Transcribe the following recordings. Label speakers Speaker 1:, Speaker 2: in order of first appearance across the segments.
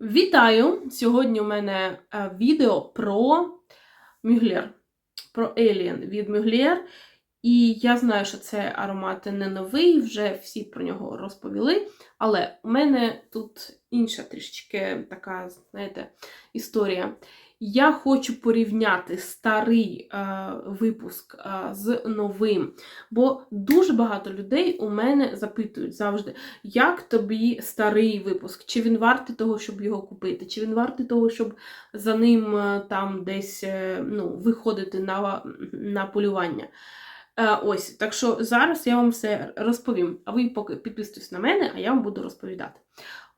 Speaker 1: Вітаю! Сьогодні у мене е, відео про Мюглєр, про Alien від Мюглєр. І я знаю, що це аромат не новий, вже всі про нього розповіли. Але у мене тут інша трішечки така, знаєте, історія. Я хочу порівняти старий е, випуск е, з новим. Бо дуже багато людей у мене запитують завжди, як тобі старий випуск? Чи він вартий того, щоб його купити? Чи він вартий того, щоб за ним е, там десь е, ну, виходити на, на полювання? Е, Ось, так що зараз я вам все розповім. А ви поки підписуйтесь на мене, а я вам буду розповідати.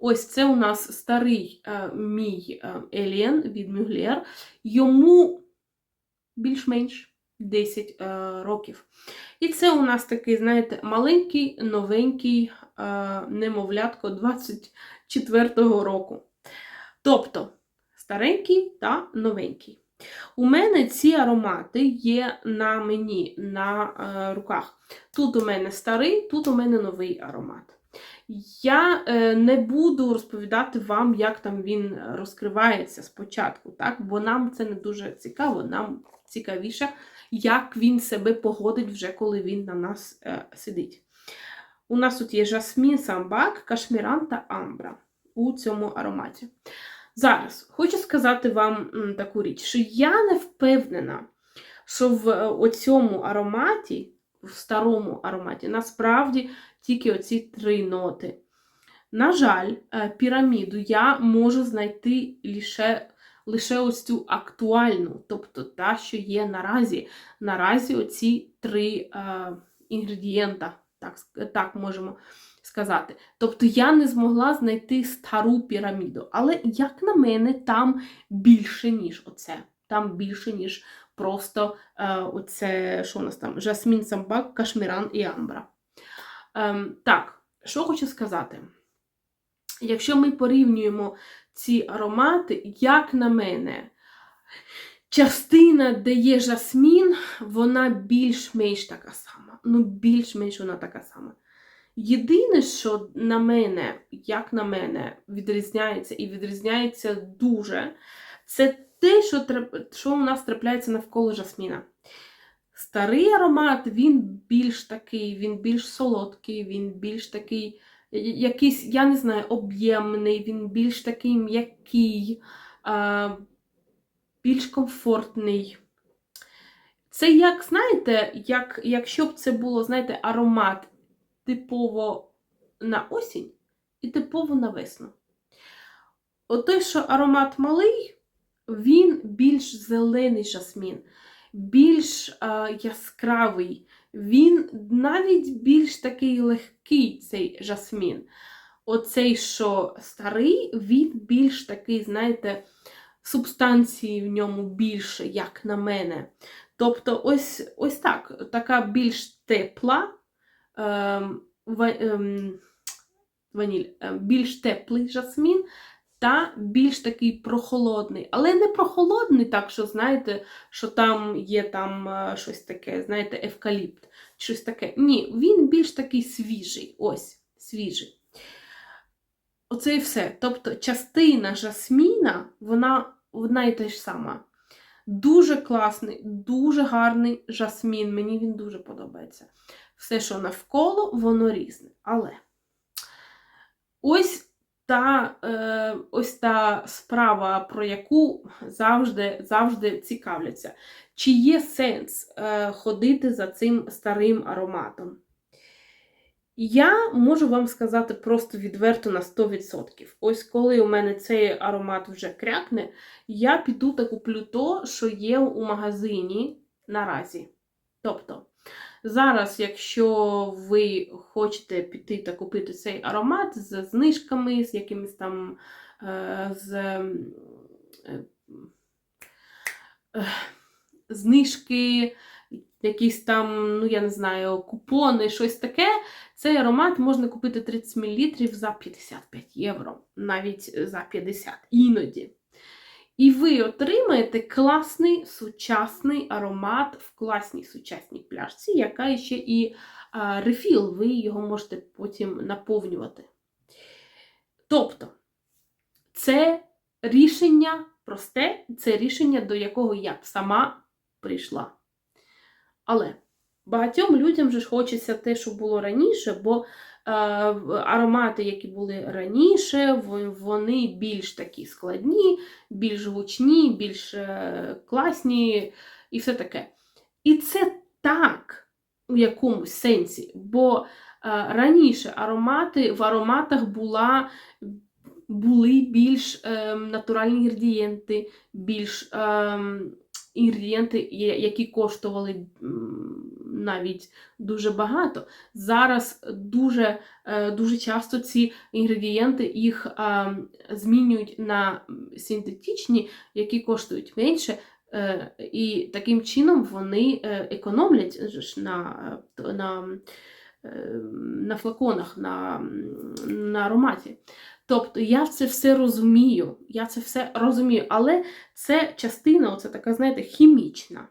Speaker 1: Ось це у нас старий е, мій е, Alien від Мюглер. Йому більш-менш 10 е, років. І це у нас такий, знаєте, маленький, новенький е, немовлятко 24-го року. Тобто старенький та новенький. У мене ці аромати є на мені, на е, руках. Тут у мене старий, тут у мене новий аромат. Я е, не буду розповідати вам, як там він розкривається спочатку, так? бо нам це не дуже цікаво, нам цікавіше, як він себе погодить вже коли він на нас е, сидить. У нас тут є жасмін, самбак, кашміран та амбра у цьому ароматі. Зараз хочу сказати вам таку річ, що я не впевнена, що в е, оцьому ароматі, в старому ароматі, насправді тільки оці три ноти. На жаль, е, піраміду я можу знайти лише, лише ось цю актуальну, тобто та, що є наразі. Наразі оці три е, інгредієнта, так, так можемо сказати. Тобто я не змогла знайти стару піраміду. Але, як на мене, там більше, ніж оце. Там більше, ніж просто е, оце, що у нас там? Жасмін, самбак, кашміран і амбра. Ем, так, що хочу сказати. Якщо ми порівнюємо ці аромати, як на мене, частина, де є жасмін, вона більш-менш така сама. Ну, більш-менш вона така сама. Єдине, що на мене, як на мене, відрізняється і відрізняється дуже, це те, що, що у нас трапляється навколо жасміна. Старий аромат, він більш такий, він більш солодкий, він більш такий, якийсь, я не знаю, об'ємний, він більш такий м'який, більш комфортний. Це як, знаєте, як, якщо б це було, знаєте, аромат типово на осінь і типово на весну. От той, що аромат малий, він більш зелений жасмін, більш е, яскравий, він навіть більш такий легкий цей жасмін. Оцей, що старий, він більш такий, знаєте, субстанції в ньому більше, як на мене. Тобто, ось, ось так, така більш тепла ем, ем, ваніль, ем, більш теплий жасмін та більш такий прохолодний. Але не прохолодний, так що, знаєте, що там є там е, щось таке, знаєте, евкаліпт, щось таке. Ні, він більш такий свіжий. Ось, свіжий. Оце і все. Тобто частина жасміна, вона одна і та ж сама. Дуже класний, дуже гарний жасмін. Мені він дуже подобається. Все, що навколо, воно різне. Але ось та, е, ось та справа, про яку завжди, завжди цікавляться. Чи є сенс е, ходити за цим старим ароматом? Я можу вам сказати просто відверто на 100%. Ось коли у мене цей аромат вже крякне, я піду та куплю то, що є у магазині наразі. Тобто, зараз, якщо ви хочете піти та купити цей аромат з знижками, з якимись там е, з е, е, знижки, якісь там, ну я не знаю, купони, щось таке, цей аромат можна купити 30 мл за 55 євро, навіть за 50 іноді. І ви отримаєте класний сучасний аромат в класній сучасній пляшці, яка ще і рефіл, ви його можете потім наповнювати. Тобто, це рішення просте, це рішення, до якого я б сама прийшла. Але багатьом людям же хочеться те, що було раніше, бо аромати, які були раніше, вони більш такі складні, більш гучні, більш е, класні і все таке. І це так у якомусь сенсі, бо е, раніше аромати в ароматах була, були більш е, натуральні інгредієнти, більш е, інгредієнти, які коштували навіть дуже багато. Зараз дуже, е, дуже часто ці інгредієнти їх змінюють на синтетичні, які коштують менше. Е, І таким чином вони е, економлять на, на, на флаконах, на, на ароматі. Тобто я це все розумію, я це все розумію, але це частина, оце така, знаєте, хімічна.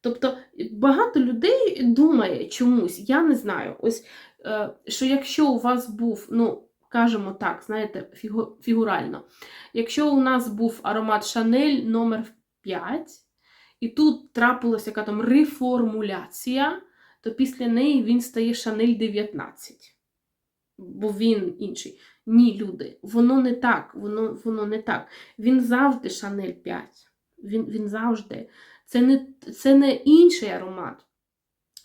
Speaker 1: Тобто багато людей думає чомусь, я не знаю, ось, е, що якщо у вас був, ну, кажемо так, знаєте, фігу- фігурально, якщо у нас був аромат Шанель номер 5, і тут трапилася яка там реформуляція, то після неї він стає Шанель 19. Бо він інший. Ні, люди, воно не так, воно, воно не так. Він завжди Шанель 5. Він, він завжди. Це не, це не інший аромат.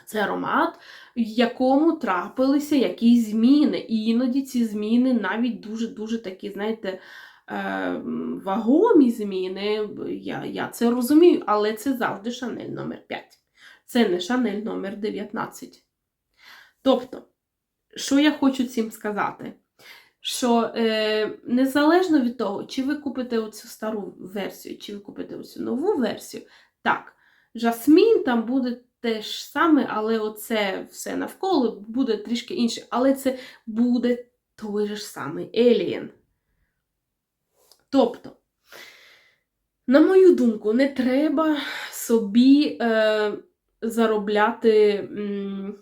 Speaker 1: Це аромат, в якому трапилися якісь зміни. І іноді ці зміни навіть дуже-дуже такі, знаєте, е, вагомі зміни. Я, я це розумію, але це завжди Шанель номер 5. Це не Шанель номер 19. Тобто, що я хочу цим сказати? Що е, незалежно від того, чи ви купите оцю стару версію, чи ви купите оцю нову версію, так, жасмін там буде те ж саме, але оце все навколо буде трішки інше. Але це буде той же ж самий Alien. Тобто, на мою думку, не треба собі е, заробляти. М,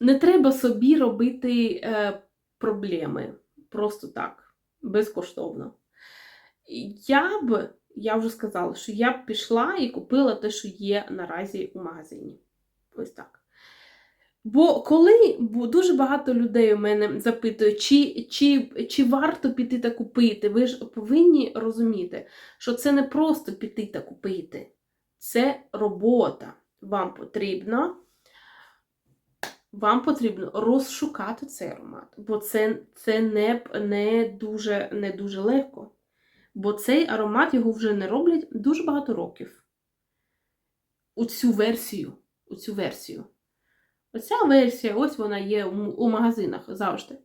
Speaker 1: не треба собі робити е, проблеми просто так, безкоштовно. Я б, я вже сказала, що я б пішла і купила те, що є наразі у магазині. Ось так. Бо коли бо дуже багато людей у мене запитують, чи, чи, чи варто піти та купити, ви ж повинні розуміти, що це не просто піти та купити, це робота. Вам потрібно вам потрібно розшукати цей аромат, бо це, це не, не, дуже, не дуже легко. Бо цей аромат його вже не роблять дуже багато років. У цю версію. У цю версію. Оця версія, ось вона є у, магазинах завжди.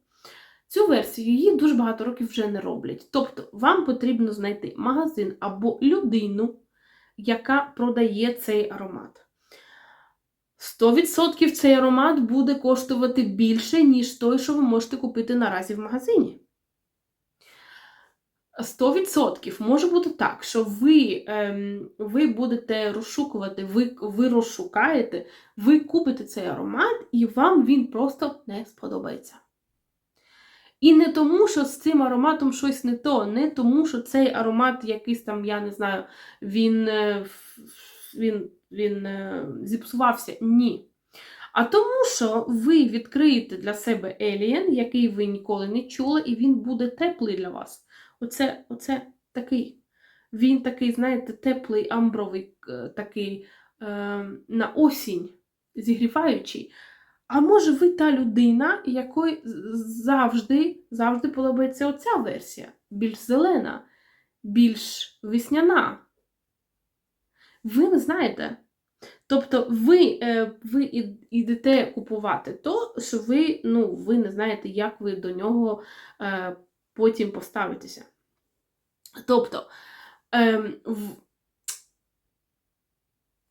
Speaker 1: Цю версію її дуже багато років вже не роблять. Тобто, вам потрібно знайти магазин або людину, яка продає цей аромат. 100% цей аромат буде коштувати більше, ніж той, що ви можете купити наразі в магазині. 100% може бути так, що ви, ем, ви будете розшукувати, ви, ви розшукаєте, ви купите цей аромат, і вам він просто не сподобається. І не тому, що з цим ароматом щось не то, не тому, що цей аромат якийсь там, я не знаю, він, е, він, він е, зіпсувався. Ні. А тому, що ви відкриєте для себе Alien, який ви ніколи не чули, і він буде теплий для вас. Оце, оце такий. Він такий, знаєте, теплий, амбровий, е, такий е, на осінь зігріваючий. А може ви та людина, якої завжди, завжди подобається оця версія, більш зелена, більш весняна. Ви не знаєте. Тобто ви, е, ви ідете купувати то, що ви, ну, ви не знаєте, як ви до нього е, потім поставитеся. Тобто, ем,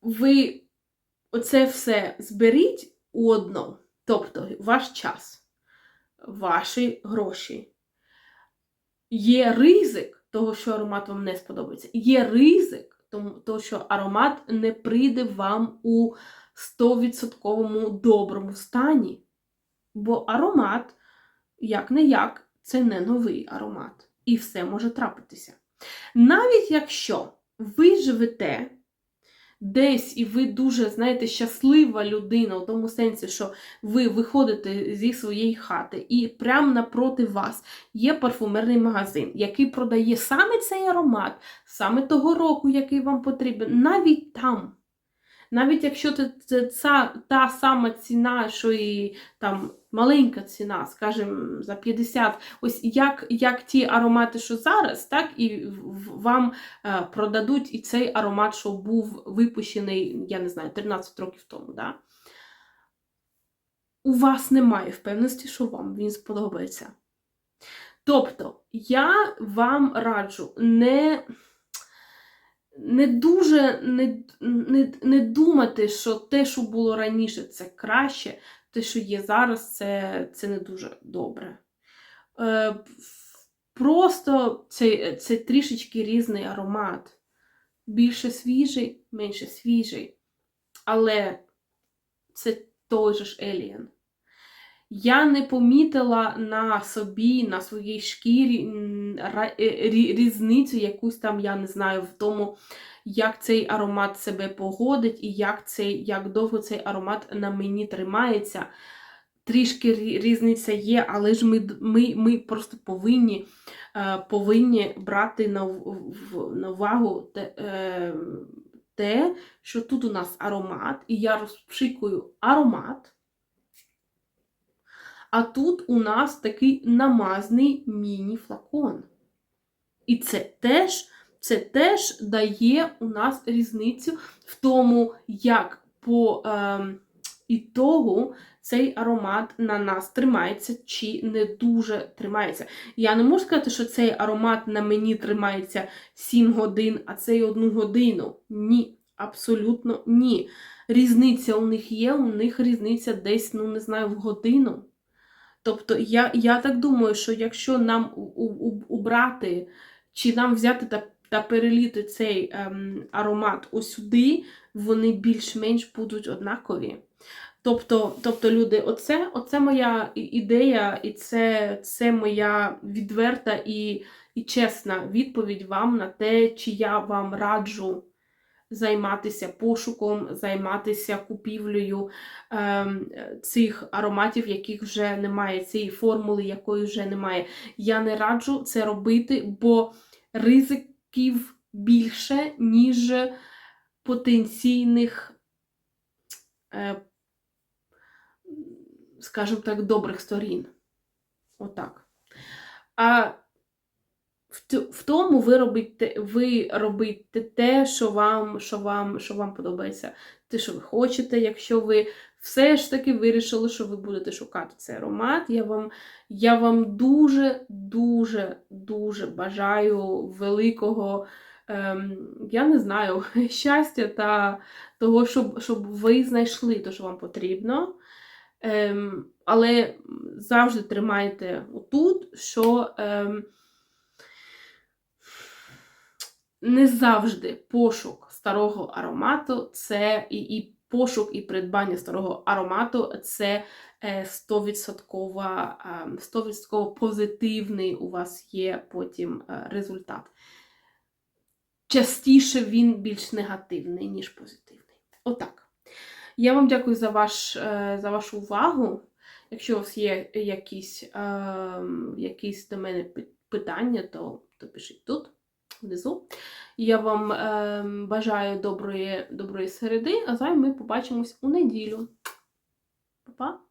Speaker 1: ви оце все зберіть у одно. Тобто, ваш час, ваші гроші. Є ризик того, що аромат вам не сподобається. Є ризик тому, що аромат не прийде вам у 100% доброму стані. Бо аромат, як не як, це не новий аромат. І все може трапитися. Навіть якщо ви живете десь і ви дуже, знаєте, щаслива людина, у тому сенсі, що ви виходите зі своєї хати, і прямо напроти вас є парфумерний магазин, який продає саме цей аромат, саме того року, який вам потрібен, навіть там. Навіть якщо це, ця, та сама ціна, що і там маленька ціна, скажімо, за 50, ось як, як ті аромати, що зараз, так і вам е, продадуть і цей аромат, що був випущений, я не знаю, 13 років тому. Да? У вас немає впевненості, що вам він сподобається. Тобто, я вам раджу не не дуже не, не, не думати, що те, що було раніше, це краще, те, що є зараз, це, це не дуже добре. Е, просто це, це трішечки різний аромат. Більше свіжий, менше свіжий. Але це той же ж Еліан. Я не помітила на собі, на своїй шкірі е, рі- різницю якусь там, я не знаю, в тому, як цей аромат себе погодить і як, цей, як довго цей аромат на мені тримається. Трішки різниця є, але ж ми, ми, ми просто повинні, е, повинні брати на, на увагу те, е, те, що тут у нас аромат, і я розпшикую аромат. А тут у нас такий намазний міні-флакон. І це теж, це теж дає у нас різницю в тому, як по ем, ітогу цей аромат на нас тримається чи не дуже тримається. Я не можу сказати, що цей аромат на мені тримається 7 годин, а цей 1 годину. Ні, абсолютно ні. Різниця у них є, у них різниця десь, ну не знаю, в годину. Тобто я, я так думаю, що якщо нам убрати, чи нам взяти та, та переліти цей ем, аромат ось сюди, вони більш-менш будуть однакові. Тобто, тобто люди, оце, оце моя ідея, і це, це моя відверта і, і чесна відповідь вам на те, чи я вам раджу займатися пошуком, займатися купівлею ем, цих ароматів, яких вже немає, цієї формули, якої вже немає. Я не раджу це робити, бо ризиків більше, ніж потенційних, е, скажімо так, добрих сторін. Отак. А в, тому ви робите, ви робите те, що вам, що, вам, що вам подобається, те, що ви хочете. Якщо ви все ж таки вирішили, що ви будете шукати цей аромат, я вам, я вам дуже, дуже, дуже бажаю великого, ем, я не знаю, щастя та того, щоб, щоб ви знайшли те, що вам потрібно. Ем, але завжди тримайте отут, що. Ем, не завжди пошук старого аромату це і, і пошук і придбання старого аромату це е, 100%, е, 100% позитивний у вас є потім е, результат. Частіше він більш негативний, ніж позитивний. Отак. Я вам дякую за, ваш, е, за вашу увагу. Якщо у вас є якісь, е, якісь до мене питання, то, то пишіть тут внизу. Я вам е, бажаю доброї, доброї середи, а з вами ми побачимось у неділю. Па-па!